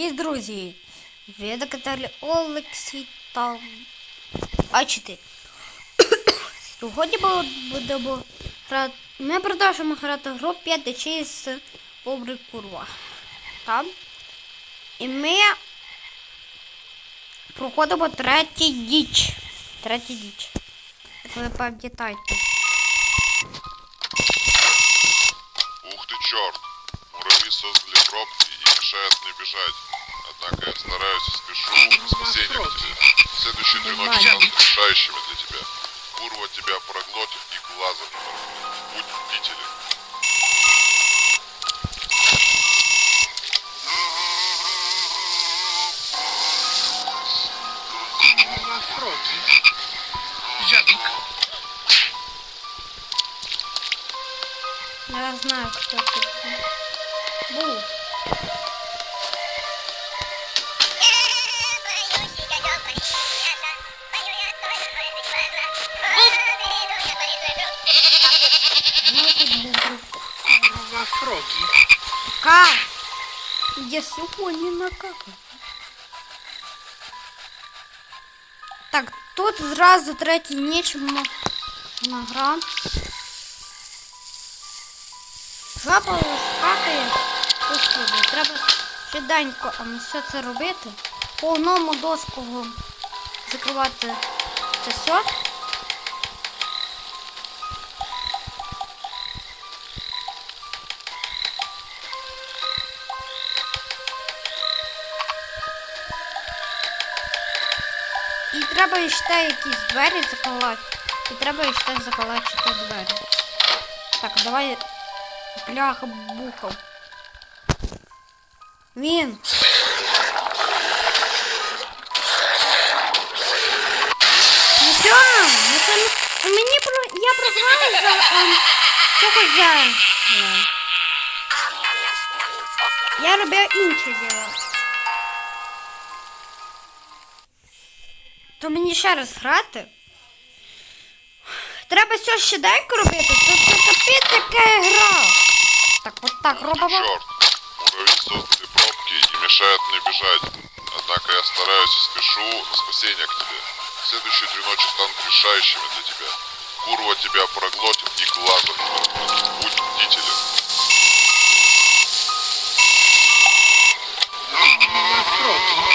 Привіт, друзі! Ви на каналі Олексій там А4. Сьогодні ми будемо грати. Ми продовжуємо грати гру 5 дечей з обри курва. Там. І ми проходимо третій діч. Третій діч. Ви пам'ятаєте. Ух ты, черт! Муравьи создали пробки и мешают мне бежать. Однако я стараюсь и спешу спасение к тебе. Следующие три ночи станут решающими для тебя. Курва тебя проглотит и глазом не моргнет. Будь бдителен. Я знаю, хто це був. Kurwa frogi. Ка! Я сьогодні накакав. Так, тут зразу третій ніч м- на гра. Жаба скакає. Послухай, треба швиденько а, все це робити. По одному доску закривати це все. треба ще якісь двері заколати. І треба ще заколачити двері. Так, давай бляха бухав. Він. Ну все, ну це м- мені про. Я програю за ем, цього за. Я роблю інше діло. То мені ще раз грати. Треба все щоденько робити, то це капець яка гра. Так, от так робимо. Черт! Муравьи создали пробки и мешают мне бежать. Однако я стараюсь и спешу на спасение к тебе. Следующие три ночи станут решающими для тебя. Курва тебя проглотит и глазом не моргнет. Будь бдителен. Kurwa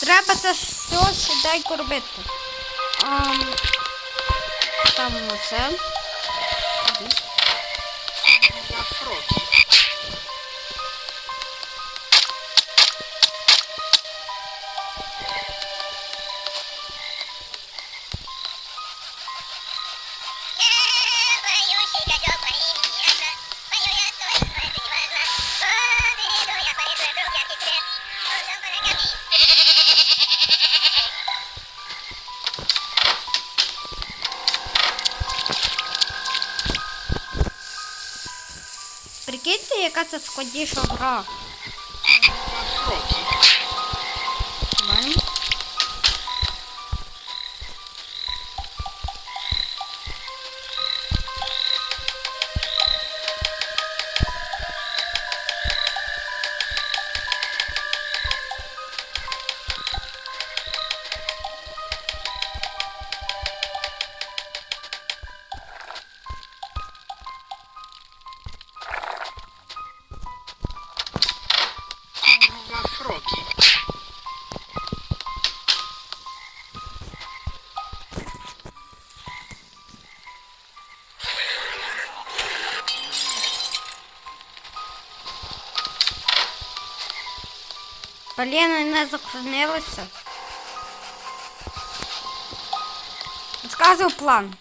Треба це все сюди й корбити. Там оце. Прикиньте, яка це складніша гра. Поліна не захоронилася. Розказую план.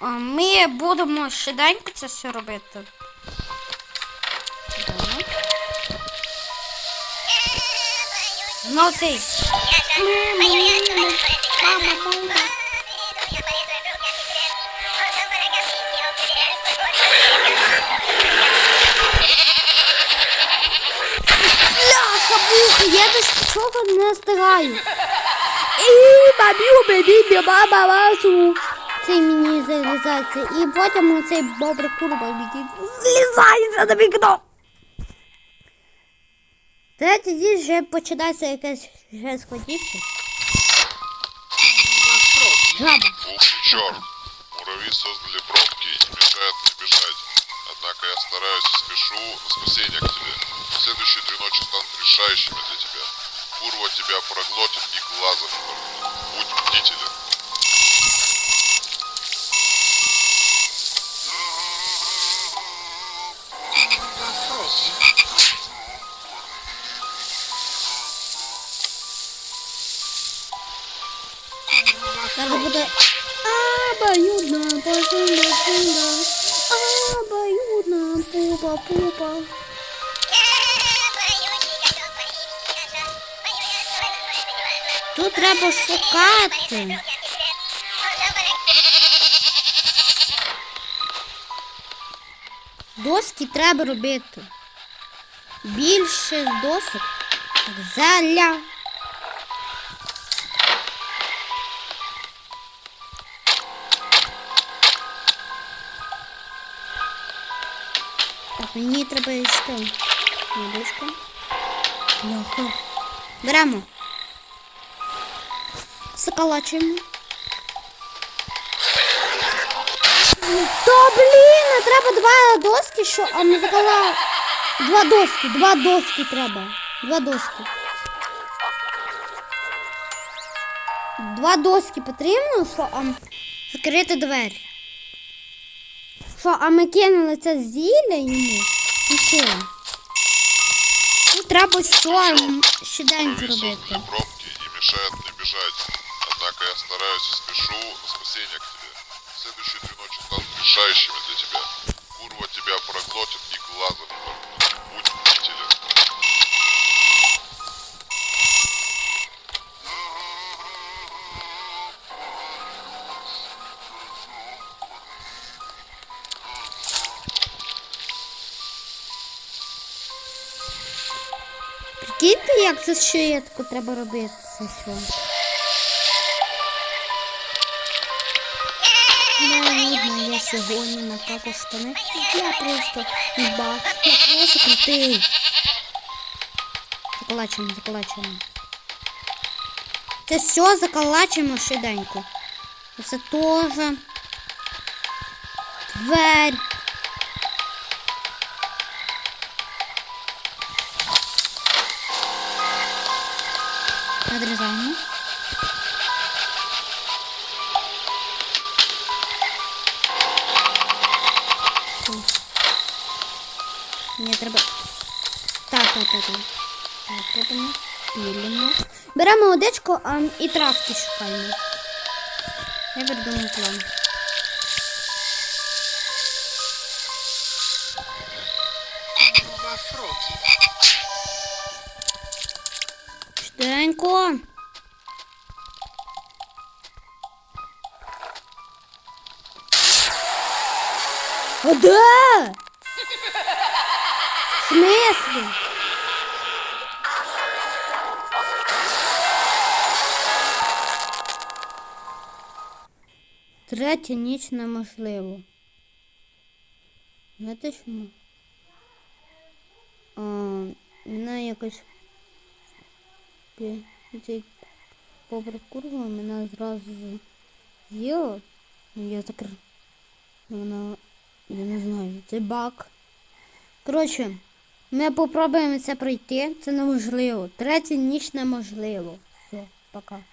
А, Ми будемо швиденько це все робити. Ну Знов цей. Мама, мама. Бляха, я до чого не встигаю. І бабі, бебі, баба, басу. цей мені залізається. І потім оцей бобр курба який злізається на вікно. Та тоді вже починається якесь вже складніше. Жаба. Черт! Муравьи создали пробки и не мешают мне бежать. Однако я стараюсь и спешу на спасение к тебе. Следующие три ночи станут решающими для тебя. Курва тебя проглотит и глазом не. Будь бдителен. Kurwa srogi. Kurwa Зараз буде srogi. обоюдна Тут треба шукати. Доски треба робити. Більше досок. Так, Зелля. Так, мені треба що? Водичка. Льоха. Беремо. Заколачуємо. Та блін, треба два доски, що, а не закола. Два доски, два доски треба. Два доски. Два доски потрібно, що а, закрити двері. Що, а ми кинули це зілля йому? І все. Тут треба що щодень зробити. пробки и мешают мне бежать. Однако я стараюсь и спешу на спасение к тебе. Следующие три ночи станут решающими для тебя. Курва тебя проглотит и глазом не моргнет. Будь бдителен. Прикиньте, як це шиєтку треба робити. Це? Не видно, я сьогодні накакав штани. Я просто ба. Я просто крутий. Заколачуємо, заколачуємо. Це все заколачуємо швиденько. Це теж. Дверь. Мені треба. Так, так, так, так. Робимо. Пілимо. Беремо водичку а, і травки шукаємо. Я придумав план. Швиденько. А де? В смысле? Третя ніч неможливо. Знаєте чому? А, мене якось цей бобр курва мене зразу з'їла. Ну, Я закрив. Вона. Я не знаю, це баг. Коротше, ми попробуємо це пройти. Це неможливо. Третя ніч неможливо. Все, пока.